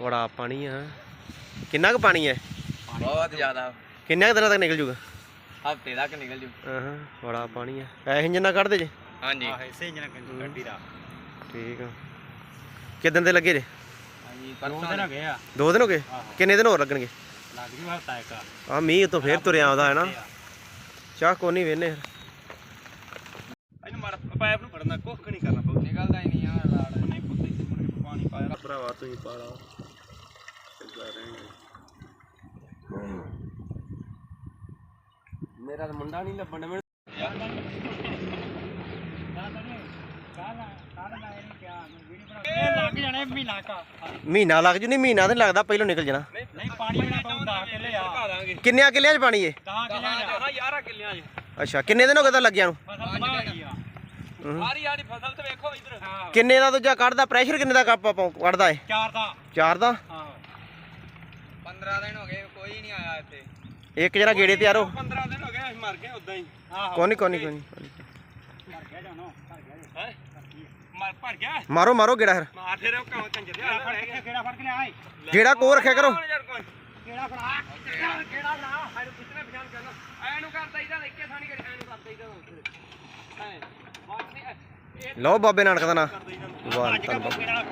ਬੜਾ ਪਾਣੀ ਆ। ਕਿੰਨਾ ਕੁ ਪਾਣੀ ਹੈ? ਬਹੁਤ ਜ਼ਿਆਦਾ। ਕਿੰਨੇ ਕੁ ਦਿਨਾਂ ਤੱਕ ਨਿਕਲ ਜੂਗਾ? ਹਫ਼ਤੇ ਤੱਕ ਨਿਕਲ ਜੂ। ਹਾਂ ਬੜਾ ਪਾਣੀ ਹੈ ਐ ਇੰਜਨ ਨਾ ਕੱਢਦੇ ਜੇ? ਹਾਂਜੀ। ਇਸੇ ਜਣਾ ਗੱਡੀ ਦਾ। ਠੀਕ ਆ। ਕਿਦਾਂ ਦੇ ਲੱਗੇ ਜੇ? ਹਾਂਜੀ ਦੋ ਦਿਨ ਹੋ ਗਏ ਆ। ਦੋ ਦਿਨ ਹੋ ਗਏ? ਆਹੋ। ਕਿੰਨੇ ਦਿਨ ਹੋਰ ਲੱਗਣਗੇ? ਲੱਗ ਜੂ ਹਫਤਾ ਇੱਕ। ਆ ਮੀਂਹ ਤੋਂ ਫੇਰ ਤੁਰਿਆ ਆਉਂਦਾ ਹੈ ਨਾ? ਚਾਹ ਕੋ ਨਹੀਂ ਵੇਨੇ ਇਹਨੂੰ ਮਾਰ ਪਾਇਪ ਨੂੰ ਫੜਨਾ ਕੁੱਖ ਨਹੀਂ ਕਰਨਾ ਪਊ। ਨਿਕਲਦਾ ਹੀ ਨਹੀਂ ਆ ਲਾੜ। ਨਹੀਂ ਪੁੱਤੇ ਤੇ ਮੁੜ ਕੇ ਪਾਣੀ ਪਾਇਆ। ਭਰਾਵਾ ਤੁਸੀਂ ਪਾਲਾ ਮੇਰਾ ਤਾਂ ਮੁੰਡਾ ਨਹੀਂ ਲੱਭਣ ਮੈਨੂੰ ਇਹ ਲੱਗ ਜਾਣੇ ਮਹੀਨਾ ਕਾ ਮਹੀਨਾ ਲੱਗ ਜੂ ਨਹੀਂ ਮਹੀਨਾ ਤੇ ਲੱਗਦਾ ਪਹਿਲਾਂ ਨਿਕਲ ਜਾਣਾ। ਨਹੀਂ ਪਾਣੀ ਬਣਾ ਤੋਂ 10 ਕਿੱਲੇ ਆ। ਕਿੰਨਿਆਂ ਕਿੱਲਿਆਂ 'ਚ ਪਾਣੀ ਏ? 10 ਕਿੱਲੇ ਆ 11 ਕਿੱਲਿਆਂ 'ਚ ਅੱਛਾ ਕਿੰਨੇ ਦਿਨ ਹੋ ਗਏ ਤਾਂ ਲੱਗਿਆ ਨੂੰ? ਫਸਲ ਤਬਾਹ ਹੋ ਗਈ ਆ। ਸਾਰੀ ਆੜੀ ਫਸਲ ਤੇ ਵੇਖੋ ਇਧਰ। ਹਾਂ। ਕਿੰਨੇ ਦਾ ਦੂਜਾ ਕੱਢਦਾ ਪ੍ਰੈਸ਼ਰ ਕਿੰਨੇ ਦਾ ਕੱਪ ਕੱਢਦਾ ਏ? ਚਾਰ ਦਾ। ਚਾਰ ਦਾ? ਹਾਂ। 15 ਦਿਨ ਹੋ ਗਏ ਕੋਈ ਨਹੀਂ ਆਇਆ ਇੱਥੇ। ਇੱਕ ਜਣਾ ਗੇੜੇ ਤੇ ਆਰੋ 15 ਦਿਨ ਹੋ ਗਏ ਅਸੀਂ ਮਰ ਗਏ ਉਦਾਂ ਹੀ। ਆਹੋ। ਕੋਨੀ ਕੋਨੀ ਕੋਨੀ ਭਰ ਗਿਆ ਜਾਨੋ ਭਰ ਗਿਆ ਹੈ ਮਰ ਭਰ ਗਿਆ ਮਾਰੋ ਮਾਰੋ ਗੇੜਾ ਫਿਰ। ਮਾਰ ਫੇਰ ਉਹ ਕਾਂ ਕੰਜਰ ਕਿਹੜਾ ਫੜ ਕੇ ਕਿਹੜਾ ਫੜ ਕੇ ਲਿਆ ਗੇੜਾ ਕੋ ਰੱਖਿਆ ਕਰੋ। ਕਿਹੜਾ ਫੜਾ ਕਿਹੜਾ ਕਿਹੜਾ ਫੜਾ। ਆਇਨੂੰ ਕਿਤਨੇ ਪਛਾਣ ਕਰਨਾ। ਐਨੂੰ ਕਰਦਾ ਇਹਦਾ ਇੱਕੇ ਥਾਣੀ ਕਰੀ ਐਨੂੰ ਕਰਦਾ ਇਹਦਾ ਐ ਨਹੀਂ ਇਹ ਲਓ ਬਾਬੇ ਨਾਨਕ ਦਾ ਨਾਂ। ਵਾਹ ਅੱਜ ਧੰਨ ਕਾ ਬਾਬਾ ਕਿਹੜਾ